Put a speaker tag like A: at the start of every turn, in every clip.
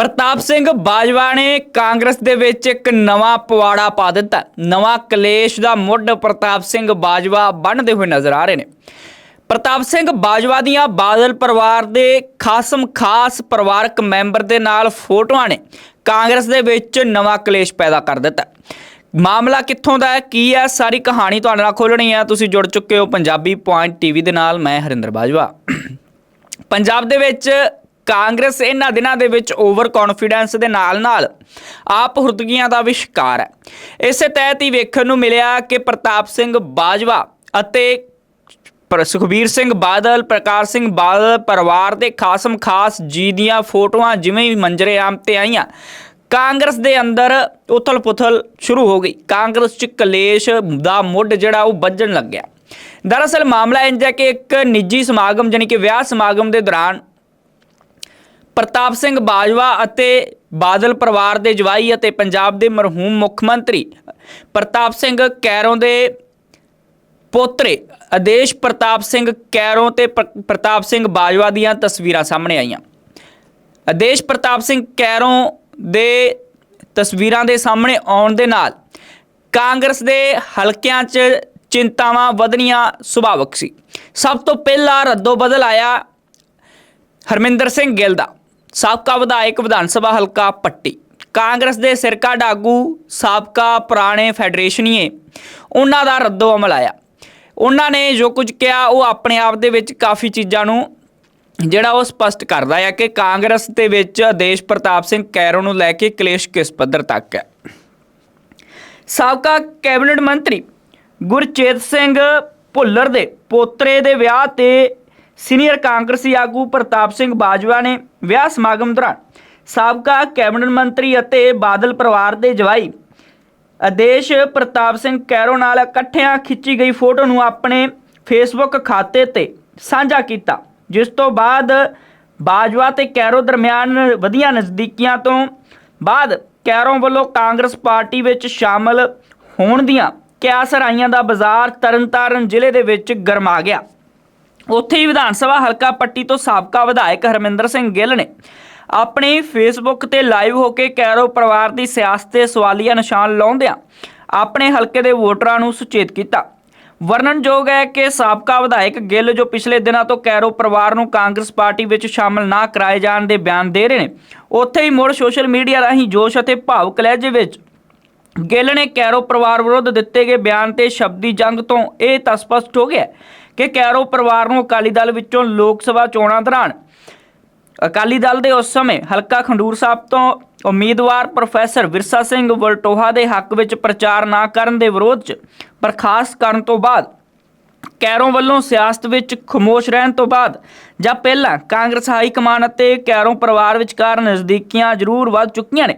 A: ਪ੍ਰਤਾਪ ਸਿੰਘ ਬਾਜਵਾ ਨੇ ਕਾਂਗਰਸ ਦੇ ਵਿੱਚ ਇੱਕ ਨਵਾਂ ਪਵਾੜਾ ਪਾ ਦਿੱਤਾ। ਨਵਾਂ ਕਲੇਸ਼ ਦਾ ਮੁੱਢ ਪ੍ਰਤਾਪ ਸਿੰਘ ਬਾਜਵਾ ਬਣਦੇ ਹੋਏ ਨਜ਼ਰ ਆ ਰਹੇ ਨੇ। ਪ੍ਰਤਾਪ ਸਿੰਘ ਬਾਜਵਾ ਦੀਆਂ ਬਾਦਲ ਪਰਿਵਾਰ ਦੇ ਖਾਸਮ ਖਾਸ ਪਰਿਵਾਰਕ ਮੈਂਬਰ ਦੇ ਨਾਲ ਫੋਟੋਆਂ ਨੇ ਕਾਂਗਰਸ ਦੇ ਵਿੱਚ ਨਵਾਂ ਕਲੇਸ਼ ਪੈਦਾ ਕਰ ਦਿੱਤਾ। ਮਾਮਲਾ ਕਿੱਥੋਂ ਦਾ ਹੈ? ਕੀ ਹੈ? ਸਾਰੀ ਕਹਾਣੀ ਤੁਹਾਡੇ ਨਾਲ ਖੋਲਣੀ ਹੈ। ਤੁਸੀਂ ਜੁੜ ਚੁੱਕੇ ਹੋ ਪੰਜਾਬੀ ਪੁਆਇੰਟ ਟੀਵੀ ਦੇ ਨਾਲ। ਮੈਂ ਹਰਿੰਦਰ ਬਾਜਵਾ। ਪੰਜਾਬ ਦੇ ਵਿੱਚ ਕਾਂਗਰਸ ਇਹਨਾਂ ਦਿਨਾਂ ਦੇ ਵਿੱਚ ਓਵਰ ਕੌਨਫੀਡੈਂਸ ਦੇ ਨਾਲ-ਨਾਲ ਆਪ ਹੁਰਦਗੀਆਂ ਦਾ ਵੀ ਸ਼ਿਕਾਰ ਹੈ। ਇਸੇ ਤਹਿਤ ਹੀ ਵੇਖਣ ਨੂੰ ਮਿਲਿਆ ਕਿ ਪ੍ਰਤਾਪ ਸਿੰਘ ਬਾਜਵਾ ਅਤੇ ਪਰ ਸੁਖਬੀਰ ਸਿੰਘ ਬਾਦਲ, ਪ੍ਰਕਾਸ਼ ਸਿੰਘ ਬਾਦਲ ਪਰਿਵਾਰ ਦੇ ਖਾਸਮ ਖਾਸ ਜੀ ਦੀਆਂ ਫੋਟੋਆਂ ਜਿਵੇਂ ਹੀ ਮੰਜਰੇ ਆਮ ਤੇ ਆਈਆਂ, ਕਾਂਗਰਸ ਦੇ ਅੰਦਰ ਉਥਲ-ਪੁਥਲ ਸ਼ੁਰੂ ਹੋ ਗਈ। ਕਾਂਗਰਸ ਚ ਕਲੇਸ਼ ਦਾ ਮੁੱਢ ਜਿਹੜਾ ਉਹ ਵੱਜਣ ਲੱਗਿਆ। ਦਰਅਸਲ ਮਾਮਲਾ ਇੰਜ ਹੈ ਕਿ ਇੱਕ ਨਿੱਜੀ ਸਮਾਗਮ ਜਾਨੀ ਕਿ ਵਿਆਹ ਸਮਾਗਮ ਦੇ ਦੌਰਾਨ ਪ੍ਰਤਾਪ ਸਿੰਘ ਬਾਜਵਾ ਅਤੇ ਬਾਦਲ ਪਰਿਵਾਰ ਦੇ ਜਵਾਈ ਅਤੇ ਪੰਜਾਬ ਦੇ ਮਰਹੂਮ ਮੁੱਖ ਮੰਤਰੀ ਪ੍ਰਤਾਪ ਸਿੰਘ ਕੈਰੋਂ ਦੇ ਪੋਤਰੇ ਆਦੇਸ਼ ਪ੍ਰਤਾਪ ਸਿੰਘ ਕੈਰੋਂ ਤੇ ਪ੍ਰ- ਪ੍ਰਤਾਪ ਸਿੰਘ ਬਾਜਵਾ ਦੀਆਂ ਤਸਵੀਰਾਂ ਸਾਹਮਣੇ ਆਈਆਂ। ਆਦੇਸ਼ ਪ੍ਰਤਾਪ ਸਿੰਘ ਕੈਰੋਂ ਦੇ ਤਸਵੀਰਾਂ ਦੇ ਸਾਹਮਣੇ ਆਉਣ ਦੇ ਨਾਲ ਕਾਂਗਰਸ ਦੇ ਹਲਕਿਆਂ 'ਚ ਚਿੰਤਾਵਾਂ ਵਧਣੀਆਂ ਸੁਭਾਵਿਕ ਸੀ। ਸਭ ਤੋਂ ਪਹਿਲਾਂ ਰੱਦੋ ਬਦਲ ਆਇਆ ਹਰਮਿੰਦਰ ਸਿੰਘ ਗਿੱਲ ਦਾ। ਸਾਬਕਾ ਵਿਧਾਇਕ ਵਿਧਾਨ ਸਭਾ ਹਲਕਾ ਪੱਟੀ। ਕਾਂਗਰਸ ਦੇ ਸਿਰਕਾ ਡਾਗੂ, ਸਾਬਕਾ ਪੁਰਾਣੇ ਫੈਡਰੇਸ਼ਨੀਏ, ਉਹਨਾਂ ਦਾ ਰੱਦੋ ਅਮਲ ਆਇਆ। ਉਹਨਾਂ ਨੇ ਜੋ ਕੁਝ ਕਿਹਾ, ਉਹ ਆਪਣੇ ਆਪ ਦੇ ਵਿੱਚ ਕਾਫੀ ਚੀਜ਼ਾਂ ਨੂੰ ਜਿਹੜਾ ਉਹ ਸਪਸ਼ਟ ਕਰਦਾ ਹੈ ਕਿ ਕਾਂਗਰਸ ਦੇ ਵਿੱਚ ਆਦੇਸ਼ ਪ੍ਰਤਾਪ ਸਿੰਘ ਕੈਰੋਂ ਨੂੰ ਲੈ ਕੇ ਕਲੇਸ਼ ਕਿਸ ਪੱਧਰ ਤੱਕ ਹੈ। ਸਾਬਕਾ ਕੈਬਨਿਟ ਮੰਤਰੀ ਗੁਰਚੇਤ ਸਿੰਘ ਭੁੱਲਰ ਦੇ ਪੋਤਰੇ ਦੇ ਵਿਆਹ ਤੇ ਸੀਨੀਅਰ ਕਾਂਗਰਸੀ ਆਗੂ ਪ੍ਰਤਾਪ ਸਿੰਘ ਬਾਜਵਾ ਨੇ ਵਿਆਹ ਸਮਾਗਮ ਦੌਰਾਨ ਸਾਬਕਾ ਕੈਬਨਿਟ ਮੰਤਰੀ ਅਤੇ ਬਾਦਲ ਪਰਿਵਾਰ ਦੇ ਜਵਾਈ ਆਦੇਸ਼ ਪ੍ਰਤਾਪ ਸਿੰਘ ਕੈਰੋ ਨਾਲ ਇਕੱਠਿਆਂ ਖਿੱਚੀ ਗਈ ਫੋਟੋ ਨੂੰ ਆਪਣੇ ਫੇਸਬੁੱਕ ਖਾਤੇ ਤੇ ਸਾਂਝਾ ਕੀਤਾ, ਜਿਸ ਤੋਂ ਬਾਅਦ ਬਾਜਵਾ ਤੇ ਕੈਰੋ ਦਰਮਿਆਨ ਵਧੀਆਂ ਨਜ਼ਦੀਕੀਆਂ ਤੋਂ ਬਾਅਦ ਕੈਰੋ ਵੱਲੋਂ ਕਾਂਗਰਸ ਪਾਰਟੀ ਵਿੱਚ ਸ਼ਾਮਲ ਹੋਣ ਦੀਆਂ ਕਿਆਸ ਰਾਈਆਂ ਦਾ ਬਾਜ਼ਾਰ ਤਰਨਤਾਰਨ ਜ਼ਿਲ੍ਹੇ ਦੇ ਵਿੱਚ ਗਰਮਾ ਗਿਆ। ਉੱਥੇ ਹੀ ਵਿਧਾਨ ਸਭਾ ਹਲਕਾ ਪੱਟੀ ਤੋਂ ਸਾਬਕਾ ਵਿਧਾਇਕ ਹਰਮਿੰਦਰ ਸਿੰਘ ਗਿੱਲ ਨੇ ਆਪਣੇ ਫੇਸਬੁੱਕ ਤੇ ਲਾਈਵ ਹੋ ਕੇ ਕੈਰੋ ਪਰਿਵਾਰ ਦੀ ਸਿਆਸਤ ਤੇ ਸਵਾਲੀਆ ਨਿਸ਼ਾਨ ਲਾਉਂਦਿਆਂ ਆਪਣੇ ਹਲਕੇ ਦੇ ਵੋਟਰਾਂ ਨੂੰ ਸੁਚੇਤ ਕੀਤਾ। ਵਰਣਨਯੋਗ ਹੈ ਕਿ ਸਾਬਕਾ ਵਿਧਾਇਕ ਗਿੱਲ ਜੋ ਪਿਛਲੇ ਦਿਨਾਂ ਤੋਂ ਕੈਰੋ ਪਰਿਵਾਰ ਨੂੰ ਕਾਂਗਰਸ ਪਾਰਟੀ ਵਿੱਚ ਸ਼ਾਮਲ ਨਾ ਕਰਾਏ ਜਾਣ ਦੇ ਬਿਆਨ ਦੇ ਰਹੇ ਨੇ, ਉੱਥੇ ਹੀ ਮੁੜ ਸੋਸ਼ਲ ਮੀਡੀਆ ਰਾਹੀਂ ਜੋਸ਼ ਅਤੇ ਭਾਵੁਕ ਲਹਿਜੇ ਵਿੱਚ ਗਿੱਲ ਨੇ ਕੈਰੋ ਪਰਿਵਾਰ ਵਿਰੁੱਧ ਦਿੱਤੇ ਗਏ ਬਿਆਨ ਤੇ ਸ਼ਬਦੀ ਜੰਗ ਤੋਂ ਇਹ ਤਾਂ ਸਪਸ਼ਟ ਹੋ ਗਿਆ ਕਿ ਕੈਰੋ ਪਰਿਵਾਰ ਨੂੰ ਅਕਾਲੀ ਦਲ ਵਿੱਚੋਂ ਲੋਕ ਸਭਾ ਚੋਣਾਂ ਦੌਰਾਨ ਅਕਾਲੀ ਦਲ ਦੇ ਉਸ ਸਮੇਂ ਹਲਕਾ ਖੰਡੂਰ ਸਾਹਿਬ ਤੋਂ ਉਮੀਦਵਾਰ ਪ੍ਰੋਫੈਸਰ ਵਿਰਸਾ ਸਿੰਘ ਵਲਟੋਹਾ ਦੇ ਹੱਕ ਵਿੱਚ ਪ੍ਰਚਾਰ ਨਾ ਕਰਨ ਦੇ ਵਿਰੋਧ 'ਚ ਬਰਖਾਸਤ ਕਰਨ ਤੋਂ ਬਾਅਦ ਕੈਰੋਂ ਵੱਲੋਂ ਸਿਆਸਤ ਵਿੱਚ ਖਮੋਸ਼ ਰਹਿਣ ਤੋਂ ਬਾਅਦ ਜਾਂ ਪਹਿਲਾਂ ਕਾਂਗਰਸ ਹਾਈ ਕਮਾਨ ਅਤੇ ਕੈਰੋਂ ਪਰਿਵਾਰ ਵਿਚਕਾਰ ਨਜ਼ਦੀਕੀਆਂ ਜ਼ਰੂਰ ਵੱਧ ਚੁੱਕੀਆਂ ਨੇ।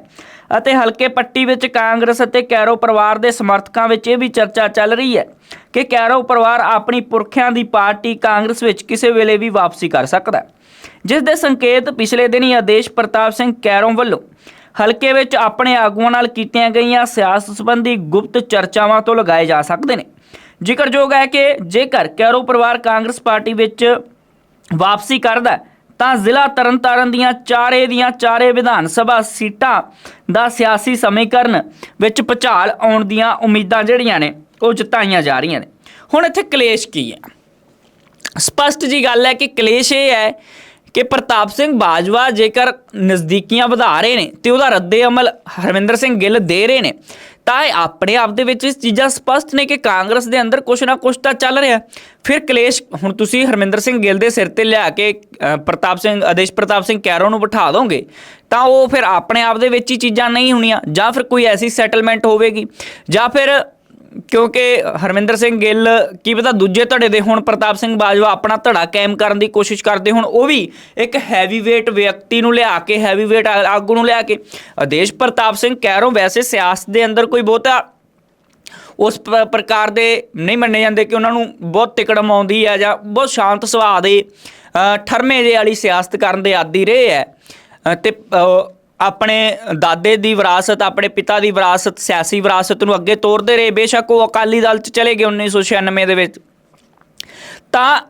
A: ਅਤੇ ਹਲਕੇ ਪੱਟੀ ਵਿੱਚ ਕਾਂਗਰਸ ਅਤੇ ਕੈਰੋ ਪਰਿਵਾਰ ਦੇ ਸਮਰਥਕਾਂ ਵਿੱਚ ਇਹ ਵੀ ਚਰਚਾ ਚੱਲ ਰਹੀ ਹੈ ਕਿ ਕੈਰੋ ਪਰਿਵਾਰ ਆਪਣੀ ਪੁਰਖਿਆਂ ਦੀ ਪਾਰਟੀ ਕਾਂਗਰਸ ਵਿੱਚ ਕਿਸੇ ਵੇਲੇ ਵੀ ਵਾਪਸੀ ਕਰ ਸਕਦਾ ਹੈ। ਜਿਸ ਦੇ ਸੰਕੇਤ ਪਿਛਲੇ ਦਿਨੀ ਆਦੇਸ਼ ਪ੍ਰਤਾਪ ਸਿੰਘ ਕੈਰੋਂ ਵੱਲੋਂ ਹਲਕੇ ਵਿੱਚ ਆਪਣੇ ਆਗੂਆਂ ਨਾਲ ਕੀਤੀਆਂ ਗਈਆਂ ਸਿਆਸਤ ਸੰਬੰਧੀ ਗੁਪਤ ਚਰਚਾਵਾਂ ਤੋਂ ਲਗਾਏ ਜਾ ਸਕਦੇ ਨੇ। ਜ਼ਿਕਰਯੋਗ ਹੈ ਕਿ ਜੇਕਰ ਕੈਰੋ ਪਰਿਵਾਰ ਕਾਂਗਰਸ ਪਾਰਟੀ ਵਿੱਚ ਵਾਪਸੀ ਕਰਦਾ ਹੈ, ਤਾਂ ਜ਼ਿਲ੍ਹਾ ਤਰਨਤਾਰਨ ਦੀਆਂ ਚਾਰੇ ਦੀਆਂ ਚਾਰੇ ਵਿਧਾਨ ਸਭਾ ਸੀਟਾਂ ਦਾ ਸਿਆਸੀ ਸਮੀਕਰਨ ਵਿੱਚ ਭੁਚਾਲ ਆਉਣ ਦੀਆਂ ਉਮੀਦਾਂ ਜਿਹੜੀਆਂ ਨੇ, ਉਹ ਜਤਾਈਆਂ ਜਾ ਰਹੀਆਂ ਨੇ। ਹੁਣ ਇੱਥੇ ਕਲੇਸ਼ ਕੀ ਹੈ? ਸਪਸ਼ਟ ਜੀ ਗੱਲ ਹੈ ਕਿ ਕਲੇਸ਼ ਇਹ ਹੈ ਕਿ ਪ੍ਰਤਾਪ ਸਿੰਘ ਬਾਜਵਾ ਜੇਕਰ ਨਜ਼ਦੀਕੀਆਂ ਵਧਾ ਰਹੇ ਨੇ ਤੇ ਉਹਦਾ ਰੱਦੇ ਅਮਲ ਹਰਵਿੰਦਰ ਸਿੰਘ ਗਿੱਲ ਦੇ ਰਹੇ ਨੇ ਤਾਂ ਆਪਣੇ ਆਪ ਦੇ ਵਿੱਚ ਇਸ ਚੀਜ਼ਾਂ ਸਪਸ਼ਟ ਨੇ ਕਿ ਕਾਂਗਰਸ ਦੇ ਅੰਦਰ ਕੁਛ ਨਾ ਕੁਛ ਤਾਂ ਚੱਲ ਰਿਹਾ ਫਿਰ ਕਲੇਸ਼ ਹੁਣ ਤੁਸੀਂ ਹਰਮਿੰਦਰ ਸਿੰਘ ਗਿੱਲ ਦੇ ਸਿਰ ਤੇ ਲਿਆ ਕੇ ਅ, ਪ੍ਰਤਾਪ ਸਿੰਘ ਆਦੇਸ਼ ਪ੍ਰਤਾਪ ਸਿੰਘ ਕੈਰੋਂ ਨੂੰ ਬਿਠਾ ਦੋਗੇ ਤਾਂ ਉਹ ਫਿਰ ਆਪਣੇ ਆਪ ਦੇ ਵਿੱਚ ਹੀ ਚੀਜ਼ਾਂ ਨਹੀਂ ਹੋਣੀਆਂ ਜਾਂ ਫਿਰ ਕੋਈ ਐਸੀ ਸੈਟਲਮੈਂਟ ਹੋਵੇਗੀ ਜਾਂ ਫਿਰ ਕਿਉਂਕਿ ਹਰਮਿੰਦਰ ਸਿੰਘ ਗਿੱਲ ਕੀ ਪਤਾ ਦੂਜੇ ਧੜੇ ਦੇ ਹੁਣ ਪ੍ਰਤਾਪ ਸਿੰਘ ਬਾਜਵਾ ਆਪਣਾ ਧੜਾ ਕਾਇਮ ਕਰਨ ਦੀ ਕੋਸ਼ਿਸ਼ ਕਰਦੇ ਹੁਣ ਉਹ ਵੀ ਇੱਕ ਹੈਵੀਵੇਟ ਵਿਅਕਤੀ ਨੂੰ ਲਿਆ ਕੇ ਹੈਵੀਵੇਟ ਆਗੂ ਨੂੰ ਲਿਆ ਕੇ। ਆਦੇਸ਼ ਪ੍ਰਤਾਪ ਸਿੰਘ ਕੈਰੋਂ ਵੈਸੇ ਸਿਆਸਤ ਦੇ ਅੰਦਰ ਕੋਈ ਬਹੁਤਾ ਉਸ ਪ- ਪ੍ਰਕਾਰ ਦੇ ਨਹੀਂ ਮੰਨੇ ਜਾਂਦੇ ਕਿ ਉਹਨਾਂ ਨੂੰ ਬਹੁਤ ਤਿਕੜਮ ਆਉਂਦੀ ਹੈ ਜਾਂ ਬਹੁਤ ਸ਼ਾਂਤ ਸੁਭਾਅ ਦੇ ਠਰਮੇ ਦੇ ਵਾਲੀ ਸਿਆਸਤ ਕਰਨ ਦੇ ਆਦੀ ਰਹੇ ਹੈ। ਅ, ਤੇ ਆਪਣੇ ਦਾਦੇ ਦੀ ਵਿਰਾਸਤ, ਆਪਣੇ ਪਿਤਾ ਦੀ ਵਿਰਾਸਤ, ਸਿਆਸੀ ਵਿਰਾਸਤ ਨੂੰ ਅੱਗੇ ਤੋਰਦੇ ਰਹੇ। ਬੇਸ਼ੱਕ ਉਹ ਅਕਾਲੀ ਦਲ ਚ ਚਲੇ ਗਏ 1996 ਦੇ ਵਿੱਚ। ਤਾਂ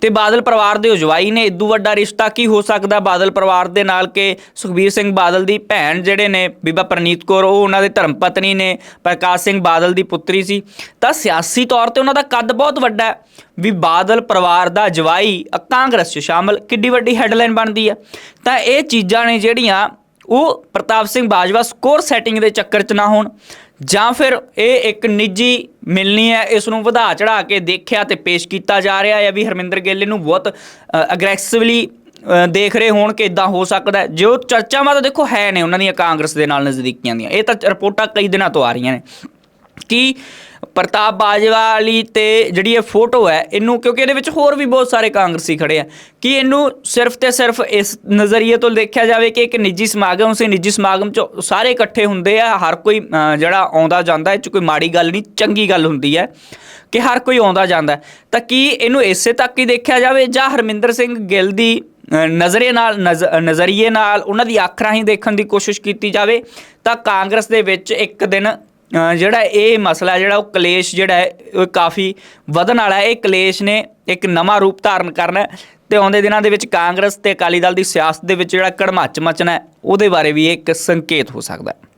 A: ਤੇ ਬਾਦਲ ਪਰਿਵਾਰ ਦੇ ਉਜਵਾਈ ਨੇ ਇਦੋਂ ਵੱਡਾ ਰਿਸ਼ਤਾ ਕੀ ਹੋ ਸਕਦਾ ਬਾਦਲ ਪਰਿਵਾਰ ਦੇ ਨਾਲ ਕਿ ਸੁਖਬੀਰ ਸਿੰਘ ਬਾਦਲ ਦੀ ਭੈਣ ਜਿਹੜੇ ਨੇ, ਬੀਬਾ ਪ੍ਰਨੀਤ ਕੌਰ, ਉਹ ਉਹਨਾਂ ਦੇ ਧਰਮ ਪਤਨੀ ਨੇ, ਪ੍ਰਕਾਸ਼ ਸਿੰਘ ਬਾਦਲ ਦੀ ਪੁੱਤਰੀ ਸੀ। ਤਾਂ ਸਿਆਸੀ ਤੌਰ ਤੇ ਉਹਨਾਂ ਦਾ ਕੱਦ ਬਹੁਤ ਵੱਡਾ ਹੈ। ਵੀ ਬਾਦਲ ਪਰਿਵਾਰ ਦਾ ਜਵਾਈ, ਕਾਂਗਰਸ 'ਚ ਸ਼ਾਮਲ, ਕਿੱਡੀ ਵੱਡੀ ਹੈਡਲਾਈਨ ਬਣਦੀ ਹੈ। ਤਾਂ ਇਹ ਚੀਜ਼ਾਂ ਨੇ ਜਿਹੜੀਆਂ ਉਹ ਪ੍ਰਤਾਪ ਸਿੰਘ ਬਾਜਵਾ ਸਕੋਰ ਸੈਟਿੰਗ ਦੇ ਚੱਕਰ 'ਚ ਨਾ ਹੋਣ, ਜਾਂ ਫਿਰ ਇਹ ਇੱਕ ਨਿੱਜੀ ਮਿਲਣੀ ਹੈ, ਇਸ ਨੂੰ ਵਧਾ ਚੜਾ ਕੇ ਦੇਖਿਆ ਤੇ ਪੇਸ਼ ਕੀਤਾ ਜਾ ਰਿਹਾ ਹੈ ਵੀ ਹਰਮਿੰਦਰ ਗਿੱਲ ਨੂੰ ਬਹੁਤ ਅਗਰੈਸਿਵਲੀ ਦੇਖ ਰਹੇ ਹੋਣ ਕਿ ਇਦਾਂ ਹੋ ਸਕਦਾ ਹੈ। ਜੋ ਚਰਚਾਵਾਂ ਤਾਂ ਦੇਖੋ ਹੈ ਨੇ, ਉਹਨਾਂ ਦੀਆਂ ਕਾਂਗਰਸ ਦੇ ਨਾਲ ਨਜ਼ਦੀਕੀਆਂ ਦੀਆਂ। ਇਹ ਤਾਂ ਰਿਪੋਰਟਾਂ ਕਈ ਦਿਨਾਂ ਤੋਂ ਆ ਰਹੀਆਂ ਨੇ। ਕਿ ਪ੍ਰਤਾਪ ਬਾਜਵਾ ਵਾਲੀ ਤੇ ਜਿਹੜੀ ਇਹ ਫੋਟੋ ਹੈ ਇਹਨੂੰ ਕਿਉਂਕਿ ਇਹਦੇ ਵਿੱਚ ਹੋਰ ਵੀ ਬਹੁਤ ਸਾਰੇ ਕਾਂਗਰਸੀ ਖੜੇ ਆ ਕਿ ਇਹਨੂੰ ਸਿਰਫ ਤੇ ਸਿਰਫ ਇਸ ਨਜ਼ਰੀਏ ਤੋਂ ਦੇਖਿਆ ਜਾਵੇ ਕਿ ਇੱਕ ਨਿੱਜੀ ਸਮਾਗਮ ਸੀ ਨਿੱਜੀ ਸਮਾਗਮ 'ਚ ਸਾਰੇ ਇਕੱਠੇ ਹੁੰਦੇ ਆ ਹਰ ਕੋਈ ਜਿਹੜਾ ਆਉਂਦਾ ਜਾਂਦਾ ਇਹ 'ਚ ਕੋਈ ਮਾੜੀ ਗੱਲ ਨਹੀਂ ਚੰਗੀ ਗੱਲ ਹੁੰਦੀ ਹੈ ਕਿ ਹਰ ਕੋਈ ਆਉਂਦਾ ਜਾਂਦਾ। ਤਾਂ ਕੀ ਇਹਨੂੰ ਇਸੇ ਤੱਕ ਹੀ ਦੇਖਿਆ ਜਾਵੇ ਜਾਂ ਹਰਮਿੰਦਰ ਸਿੰਘ ਗਿੱਲ ਦੀ ਅ, ਨਜ਼ਰੇ ਨਾਲ ਨਜ਼- ਨਜ਼ਰੀਏ ਨਾਲ ਉਹਨਾਂ ਦੀ ਅੱਖ ਰਾਹੀਂ ਦੇਖਣ ਦੀ ਕੋਸ਼ਿਸ਼ ਕੀਤੀ ਜਾਵੇ ਤਾਂ ਕਾਂਗਰਸ ਦੇ ਵਿੱਚ ਇੱਕ ਦਿਨ ਜਿਹੜਾ ਇਹ ਮਸਲਾ ਜਿਹੜਾ ਉਹ ਕਲੇਸ਼ ਜਿਹੜਾ ਹੈ, ਉਹ ਕਾਫੀ ਵਧਣ ਵਾਲਾ ਹੈ। ਇਹ ਕਲੇਸ਼ ਨੇ ਇੱਕ ਨਵਾਂ ਰੂਪ ਧਾਰਨ ਕਰਨਾ ਹੈ ਤੇ ਆਉਂਦੇ ਦਿਨਾਂ ਦੇ ਵਿੱਚ ਕਾਂਗਰਸ ਤੇ ਅਕਾਲੀ ਦਲ ਦੀ ਸਿਆਸਤ ਦੇ ਵਿੱਚ ਜਿਹੜਾ ਕੜਮਾਚ ਮਚਣਾ ਹੈ, ਉਹਦੇ ਬਾਰੇ ਵੀ ਇਹ ਇੱਕ ਸੰਕੇਤ ਹੋ ਸਕਦਾ ਹੈ।